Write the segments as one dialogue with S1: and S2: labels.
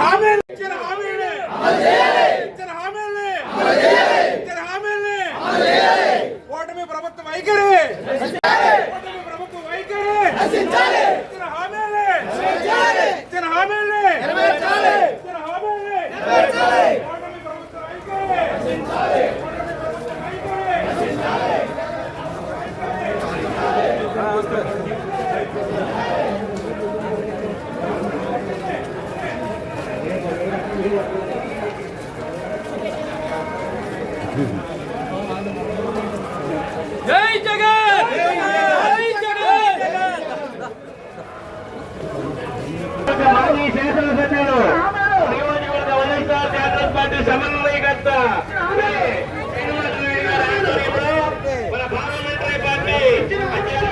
S1: হবে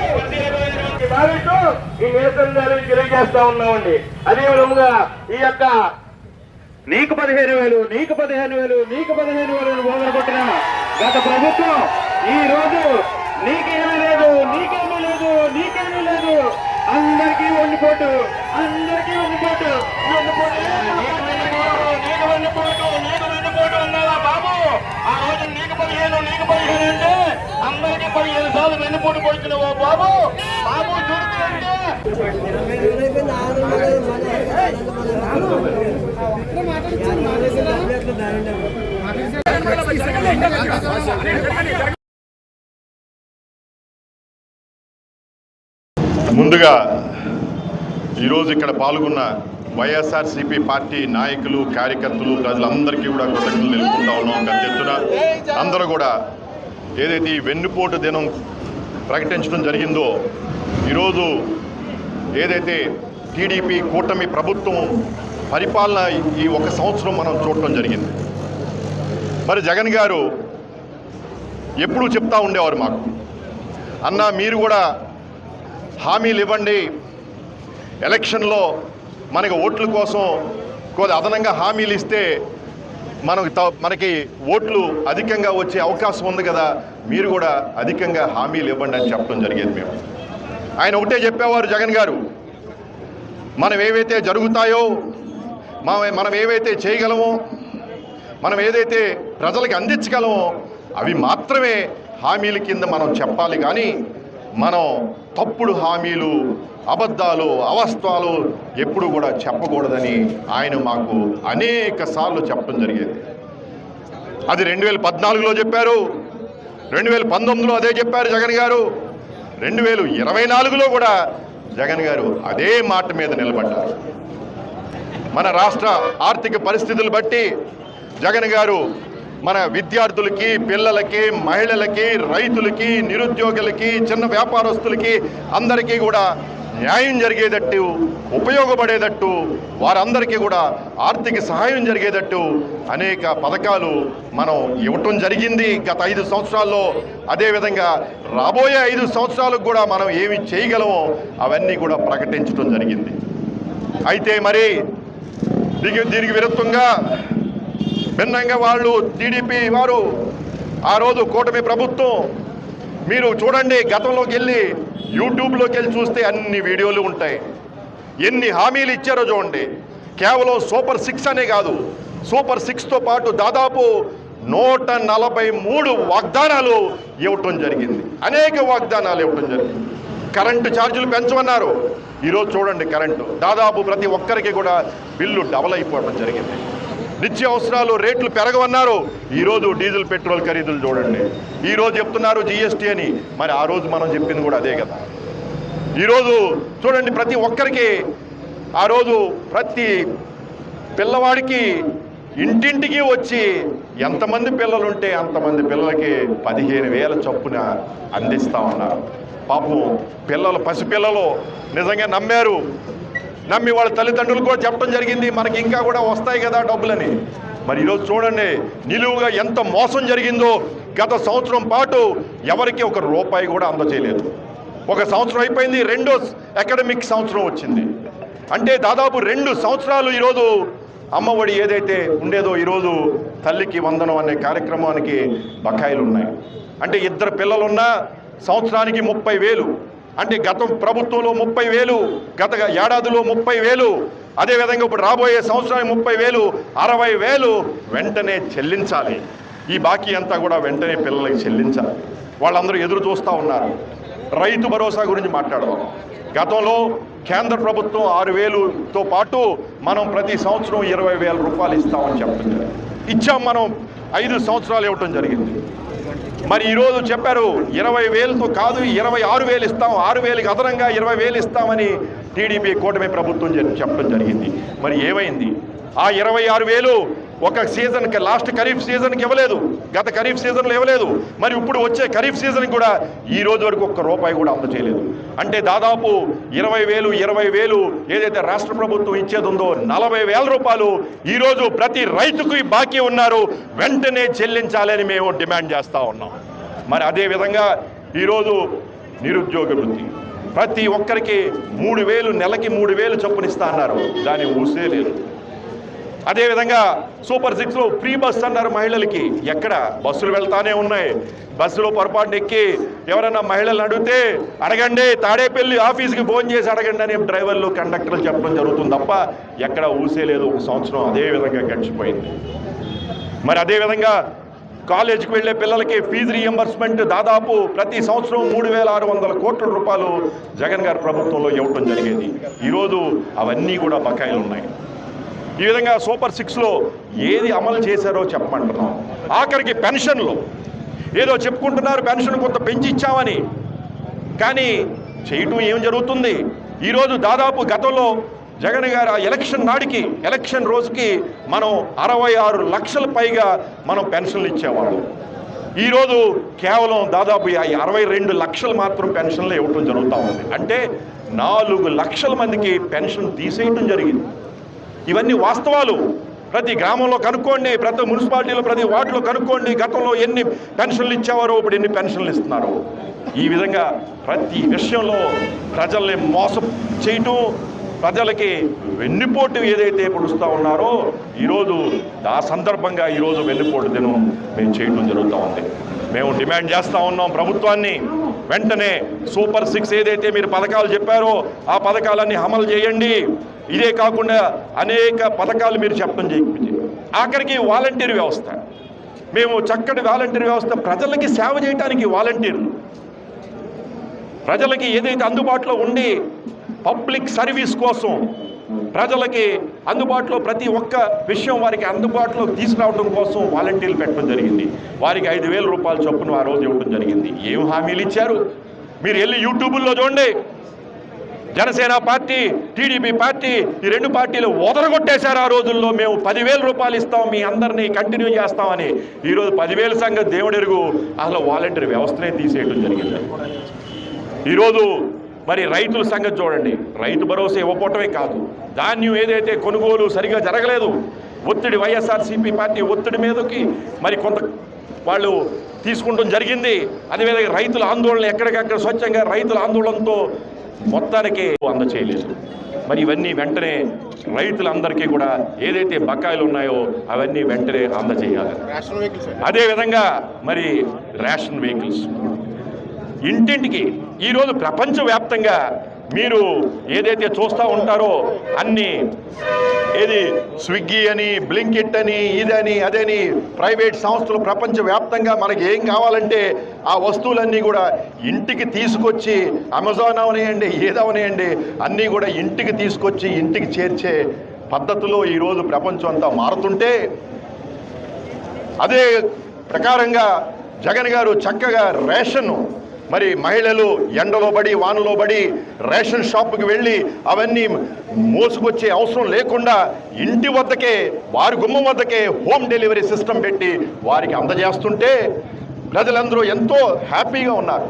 S1: పరిశీలకులైనటువంటి భావిస్తూ ఈ నిరసనలు తెలియజేస్తా ఉన్నామండి. అదే విధముగా ఈ యొక్క నీకు పదిహేను వేలు నీకు పదిహేను వేలు నీకు పదిహేను వేలు మొదలుపెట్టిన గత ప్రభుత్వం ఈ రోజు నీకేమీ లేదు నీకేమీ లేదు నీకేమీ లేదు. అందరికీ వండిపోటు అందరికీ వండిపోటు వండిపోటు నీకు వండిపోటు నీకు వండిపోటు నీకు వండిపోటు ఉన్నావా బాబు ఆ రోజు నీకు పదిహేను నీకు పదిహేను అంటే సార్లు వెన్నుపోటు బాబు. బాబు చూడుతుంటే
S2: ముందుగా ఈరోజు ఇక్కడ పాల్గొన్న వైఎస్ఆర్సీపీ పార్టీ నాయకులు కార్యకర్తలు ప్రజలందరికీ కూడా కృతజ్ఞతలు తెలుపుకుంటా ఉన్నాం. పెద్ద అందరూ కూడా ఏదైతే ఈ వెన్నుపోటు దినం ప్రకటించడం జరిగిందో ఈరోజు ఏదైతే టీడీపీ కూటమి ప్రభుత్వం పరిపాలన ఈ ఒక సంవత్సరం మనం చూడటం జరిగింది. మరి జగన్ గారు ఎప్పుడూ చెప్తా ఉండేవారు మాకు. అన్న మీరు కూడా హామీలు ఇవ్వండి. ఎలక్షన్లో మనకి ఓట్ల కోసం కొద్ది అదనంగా హామీలు ఇస్తే మనకు త- మనకి ఓట్లు అధికంగా వచ్చే అవకాశం ఉంది కదా మీరు కూడా అధికంగా హామీలు ఇవ్వండి అని చెప్పడం జరిగేది మేము. ఆయన ఒకటే చెప్పేవారు జగన్ గారు మనం ఏవైతే జరుగుతాయో మనం ఏవైతే చేయగలమో మనం ఏదైతే ప్రజలకు అందించగలమో అవి మాత్రమే హామీల కింద మనం చెప్పాలి. కానీ మనం తప్పుడు హామీలు అబద్ధాలు అవస్థాలు ఎప్పుడు కూడా చెప్పకూడదని ఆయన మాకు అనేక సార్లు చెప్పడం జరిగేది. అది రెండు వేల పద్నాలుగులో చెప్పారు రెండు వేల పంతొమ్మిదిలో అదే చెప్పారు జగన్ గారు రెండు వేల ఇరవై నాలుగులో కూడా జగన్ గారు అదే మాట మీద నిలబడ్డారు. మన రాష్ట్ర ఆర్థిక పరిస్థితులు బట్టి జగన్ గారు మన విద్యార్థులకి పిల్లలకి మహిళలకి రైతులకి నిరుద్యోగులకి చిన్న వ్యాపారస్తులకి అందరికీ కూడా న్యాయం జరిగేటట్టు ఉపయోగపడేటట్టు వారందరికీ కూడా ఆర్థిక సహాయం జరిగేటట్టు అనేక పథకాలు మనం ఇవ్వటం జరిగింది. గత ఐదు సంవత్సరాల్లో అదేవిధంగా రాబోయే ఐదు సంవత్సరాలకు కూడా మనం ఏమి చేయగలమో అవన్నీ కూడా ప్రకటించడం జరిగింది. అయితే మరి దీనికి దీనికి విరుద్ధంగా భిన్నంగా వాళ్ళు టీడీపీ వారు. ఆ రోజు కూటమి ప్రభుత్వం మీరు చూడండి గతంలోకి వెళ్ళి యూట్యూబ్లోకి వెళ్ళి చూస్తే అన్ని వీడియోలు ఉంటాయి. ఎన్ని హామీలు ఇచ్చారో చూడండి. కేవలం సూపర్ సిక్స్ అనే కాదు. సూపర్ సిక్స్తో పాటు దాదాపు నూట నలభై మూడు వాగ్దానాలు ఇవ్వటం జరిగింది. అనేక వాగ్దానాలు ఇవ్వటం జరిగింది. కరెంటు ఛార్జీలు పెంచమన్నారు. ఈరోజు చూడండి కరెంటు. దాదాపు ప్రతి ఒక్కరికి కూడా బిల్లు డబల్ అయిపోవడం జరిగింది. నిత్య అవసరాలు రేట్లు పెరగవన్నారు. ఈరోజు డీజిల్ పెట్రోల్ ఖరీదులు చూడండి. ఈరోజు చెప్తున్నారు జిఎస్టీ అని. మరి ఆ రోజు మనం చెప్పింది కూడా అదే కదా. ఈరోజు చూడండి ప్రతి ఒక్కరికి ఆ రోజు ప్రతి పిల్లవాడికి ఇంటింటికి వచ్చి ఎంతమంది పిల్లలు ఉంటే అంతమంది పిల్లలకి పదిహేను వేల చొప్పున అందిస్తా ఉన్నారు. పాపం పిల్లలు పసిపిల్లలు నిజంగా నమ్మారు. నమ్మి వాళ్ళ తల్లిదండ్రులు కూడా చెప్పడం జరిగింది. మనకి ఇంకా కూడా వస్తాయి కదా డబ్బులని. మరి ఈరోజు చూడండి నిలువుగా ఎంత మోసం జరిగిందో. గత సంవత్సరం పాటు ఎవరికి ఒక రూపాయి కూడా అందజేయలేదు. ఒక సంవత్సరం అయిపోయింది రెండో అకాడమిక్ సంవత్సరం వచ్చింది. అంటే దాదాపు రెండు సంవత్సరాలు ఈరోజు అమ్మఒడి ఏదైతే ఉండేదో ఈరోజు తల్లికి వందనం అనే కార్యక్రమానికి బకాయిలు ఉన్నాయి. అంటే ఇద్దరు పిల్లలున్నా సంవత్సరానికి ముప్పై వేలు. అంటే గత ప్రభుత్వంలో ముప్పై వేలు గత ఏడాదిలో ముప్పై వేలు అదేవిధంగా ఇప్పుడు రాబోయే సంవత్సరానికి ముప్పై వేలు అరవై వేలు వెంటనే చెల్లించాలి. ఈ బాకీ అంతా కూడా వెంటనే పిల్లలకి చెల్లించాలి. వాళ్ళందరూ ఎదురు చూస్తూ ఉన్నారు. రైతు భరోసా గురించి మాట్లాడదాం. గతంలో కేంద్ర ప్రభుత్వం ఆరు వేలుతో పాటు మనం ప్రతి సంవత్సరం ఇరవై వేల రూపాయలు ఇస్తామని చెప్తుంది ఇచ్చాం మనం ఐదు సంవత్సరాలు ఇవ్వటం జరిగింది. మరి ఈరోజు చెప్పారు ఇరవై వేలతో కాదు ఇరవై ఆరు వేలు ఇస్తాం ఆరు వేలకి అదనంగా ఇరవై వేలు ఇస్తామని టీడీపీ కూటమి ప్రభుత్వం చెప్పడం జరిగింది. మరి ఏమైంది? ఆ ఇరవై ఆరు వేలు ఒక సీజన్కి లాస్ట్ ఖరీఫ్ సీజన్కి ఇవ్వలేదు. గత ఖరీఫ్ సీజన్లో ఇవ్వలేదు. మరి ఇప్పుడు వచ్చే ఖరీఫ్ సీజన్కి కూడా ఈ రోజు వరకు ఒక్క రూపాయి కూడా అందచేయలేదు అంటే దాదాపు ఇరవై వేలు ఇరవై వేలు ఏదైతే రాష్ట్ర ప్రభుత్వం ఇచ్చేది ఉందో నలభై వేల రూపాయలు ఈరోజు ప్రతి రైతుకు బాకీ ఉన్నారు. వెంటనే చెల్లించాలని మేము డిమాండ్ చేస్తూ ఉన్నాం. మరి అదే విధంగా ఈరోజు నిరుద్యోగ వృత్తి. ప్రతి ఒక్కరికి మూడు వేలు నెలకి మూడు వేలు చొప్పునిస్తా అన్నారు. దాని ఊసే లేదు. అదేవిధంగా సూపర్ సిక్స్లో ఫ్రీ బస్ అన్నారు మహిళలకి. ఎక్కడ? బస్సులు వెళ్తానే ఉన్నాయి. బస్సులో పొరపాటున ఎక్కి ఎవరన్నా మహిళలు అడిగితే అడగండి తాడేపల్లి ఆఫీస్కి ఫోన్ చేసి అడగండి అని డ్రైవర్లు కండక్టర్లు చెప్పడం జరుగుతుంది తప్ప ఎక్కడ ఊసే లేదు. ఒక సంవత్సరం అదే విధంగా గడిచిపోయింది. మరి అదేవిధంగా కాలేజీకి వెళ్ళే పిల్లలకి ఫీజు రీఎంబర్స్మెంట్ దాదాపు ప్రతి సంవత్సరం మూడు వేల ఆరు వందల కోట్ల రూపాయలు జగన్ గారి ప్రభుత్వంలో ఇవ్వటం జరిగేది. ఈరోజు అవన్నీ కూడా బకాయిలు ఉన్నాయి ఈ విధంగా సూపర్ సిక్స్లో ఏది అమలు చేశారో చెప్పమంటున్నాం. ఆఖరికి పెన్షన్లు. ఏదో చెప్పుకుంటున్నారు పెన్షన్ కొంత పెంచి ఇచ్చామని కానీ చేయటం ఏం జరుగుతుంది? ఈరోజు దాదాపు గతంలో జగన్ గారు ఆ ఎలక్షన్ నాడికి ఎలక్షన్ రోజుకి మనం అరవై ఆరు లక్షల పైగా మనం పెన్షన్లు ఇచ్చేవాళ్ళం. ఈరోజు కేవలం దాదాపు అరవై రెండు లక్షలు మాత్రం పెన్షన్లు ఇవ్వటం జరుగుతూ ఉంది. అంటే నాలుగు లక్షల మందికి పెన్షన్ తీసేయటం జరిగింది. ఇవన్నీ వాస్తవాలు. ప్రతి గ్రామంలో కనుక్కోండి ప్రతి మున్సిపాలిటీలో ప్రతి వార్డులో కనుక్కోండి గతంలో ఎన్ని పెన్షన్లు ఇచ్చేవారో ఇప్పుడు ఎన్ని పెన్షన్లు ఇస్తున్నారు. ఈ విధంగా ప్రతి విషయంలో ప్రజల్ని మోసం చేయటం ప్రజలకి వెన్నుపోటు ఏదైతే పొడుస్తూ ఉన్నారో ఈరోజు ఆ సందర్భంగా ఈరోజు వెన్నుపోటు దినం మేము చేయడం జరుగుతూ ఉంది. మేము డిమాండ్ చేస్తూ ఉన్నాం ప్రభుత్వాన్ని. వెంటనే సూపర్ సిక్స్ ఏదైతే మీరు పథకాలు చెప్పారో ఆ పథకాలన్నీ అమలు చేయండి. ఇదే కాకుండా అనేక పథకాలు మీరు చెప్పడం చేయకపోతే ఆఖరికి వాలంటీర్ వ్యవస్థ. మేము చక్కటి వాలంటీర్ వ్యవస్థ ప్రజలకి సేవ చేయడానికి వాలంటీర్లు ప్రజలకి ఏదైతే అందుబాటులో ఉండి పబ్లిక్ సర్వీస్ కోసం ప్రజలకి అందుబాటులో ప్రతి ఒక్క విషయం వారికి అందుబాటులో తీసుకురావడం కోసం వాలంటీర్లు పెట్టడం జరిగింది. వారికి ఐదు వేల రూపాయల చొప్పున ఆ రోజు ఇవ్వడం జరిగింది. ఏం హామీలు ఇచ్చారు? మీరు వెళ్ళి యూట్యూబుల్లో చూడండి. జనసేన పార్టీ టీడీపీ పార్టీ ఈ రెండు పార్టీలు వదలగొట్టేశారు ఆ రోజుల్లో. మేము పదివేల రూపాయలు ఇస్తాం మీ అందరినీ కంటిన్యూ చేస్తామని. ఈరోజు పదివేల సంఘ దేవుడెరుగు. అసలు వాలంటీర్ వ్యవస్థనే తీసేయడం జరిగింది. ఈరోజు మరి రైతుల సంగతి చూడండి. రైతు భరోసా ఇవ్వకపోవటమే కాదు. ధాన్యం ఏదైతే కొనుగోలు సరిగా జరగలేదు ఒత్తిడి వైఎస్ఆర్సీపీ పార్టీ ఒత్తిడి మీదకి మరి కొంత వాళ్ళు తీసుకుంటం జరిగింది. అదేవిధంగా రైతుల ఆందోళన ఎక్కడికక్కడ స్వచ్ఛంగా రైతుల ఆందోళనతో మొత్తానికి అందచేయలేదు. మరి ఇవన్నీ వెంటనే రైతులందరికీ కూడా ఏదైతే బకాయిలు ఉన్నాయో అవన్నీ వెంటనే అందజేయాలి. అదేవిధంగా మరి రేషన్ వెహికల్స్. ఇంటింటికి ఈరోజు ప్రపంచవ్యాప్తంగా మీరు ఏదైతే చూస్తూ ఉంటారో అన్ని ఏది స్విగ్గీ అని బ్లింకిట్ అని ఇదని అదని ప్రైవేట్ సంస్థలు ప్రపంచవ్యాప్తంగా మనకి ఏం కావాలంటే ఆ వస్తువులన్నీ కూడా ఇంటికి తీసుకొచ్చి అమెజాన్ అవనేయండి ఏదవనేయండి అన్నీ కూడా ఇంటికి తీసుకొచ్చి ఇంటికి చేర్చే పద్ధతిలో ఈరోజు ప్రపంచం అంతా మారుతుంటే అదే ప్రకారంగా జగన్ గారు చక్కగా రేషన్ మరి మహిళలు ఎండలో పడి వానలో పడి రేషన్ షాప్కి వెళ్ళి అవన్నీ మోసుకొచ్చే అవసరం లేకుండా ఇంటి వద్దకే వారి గుమ్మం వద్దకే హోమ్ డెలివరీ సిస్టమ్ పెట్టి వారికి అందజేస్తుంటే ప్రజలందరూ ఎంతో హ్యాపీగా ఉన్నారు.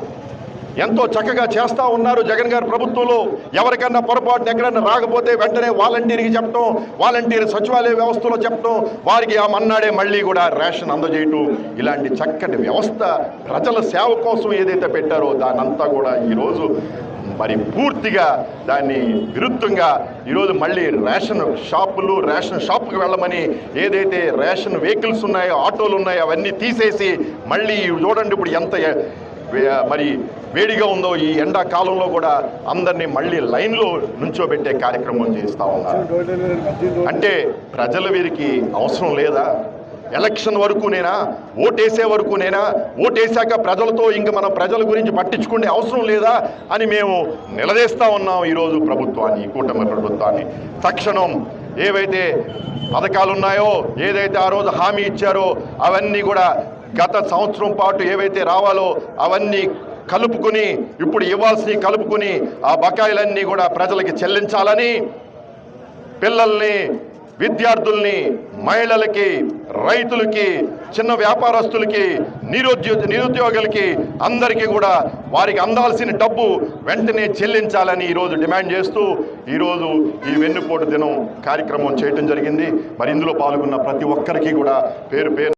S2: ఎంతో చక్కగా చేస్తూ ఉన్నారు జగన్ గారి ప్రభుత్వంలో. ఎవరికన్నా పొరపాటున ఎక్కడన్నా రాకపోతే వెంటనే వాలంటీర్కి చెప్పడం వాలంటీర్ సచివాలయ వ్యవస్థలో చెప్పడం వారికి ఆ మన్నాడే మళ్ళీ కూడా రేషన్ అందజేయటం ఇలాంటి చక్కటి వ్యవస్థ ప్రజల సేవ కోసం ఏదైతే పెట్టారో దానంతా కూడా ఈరోజు మరి పూర్తిగా దాన్ని విరుద్ధంగా ఈరోజు మళ్ళీ రేషన్ షాపులు రేషన్ షాప్కి వెళ్ళమని ఏదైతే రేషన్ వెహికల్స్ ఉన్నాయో ఆటోలు ఉన్నాయో అవన్నీ తీసేసి మళ్ళీ చూడండి ఇప్పుడు ఎంత మరి వేడిగా ఉందో ఈ ఎండాకాలంలో కూడా అందరినీ మళ్ళీ లైన్లో నుంచోబెట్టే కార్యక్రమం చేస్తూ ఉన్నారు అంటే ప్రజల వీరికి అవసరం లేదా? ఎలక్షన్ వరకునేనా ఓటేసే వరకునేనా ఓటేశాక ప్రజలతో ఇంక మన ప్రజల గురించి పట్టించుకునే అవసరం లేదా అని మేము నిలదీస్తూ ఉన్నాం ఈరోజు ప్రభుత్వాన్ని ఈ కూటమి ప్రభుత్వాన్ని. తక్షణం ఏవైతే పథకాలు ఉన్నాయో ఏదైతే ఆ రోజు హామీ ఇచ్చారో అవన్నీ కూడా గత సంవత్సరం పాటు ఏవైతే రావాలో అవన్నీ కలుపుకుని ఇప్పుడు ఇవ్వాల్సినవి కలుపుకుని ఆ బకాయిలన్నీ కూడా ప్రజలకి చెల్లించాలని పిల్లల్ని విద్యార్థుల్ని మహిళలకి రైతులకి చిన్న వ్యాపారస్తులకి నిరుద్యో నిరుద్యోగులకి అందరికీ కూడా వారికి అందాల్సిన డబ్బు వెంటనే చెల్లించాలని ఈరోజు డిమాండ్ చేస్తూ ఈరోజు ఈ వెన్నుపోటు దినం కార్యక్రమం చేయటం జరిగింది. మరి ఇందులో పాల్గొన్న ప్రతి ఒక్కరికి కూడా పేరు పేరు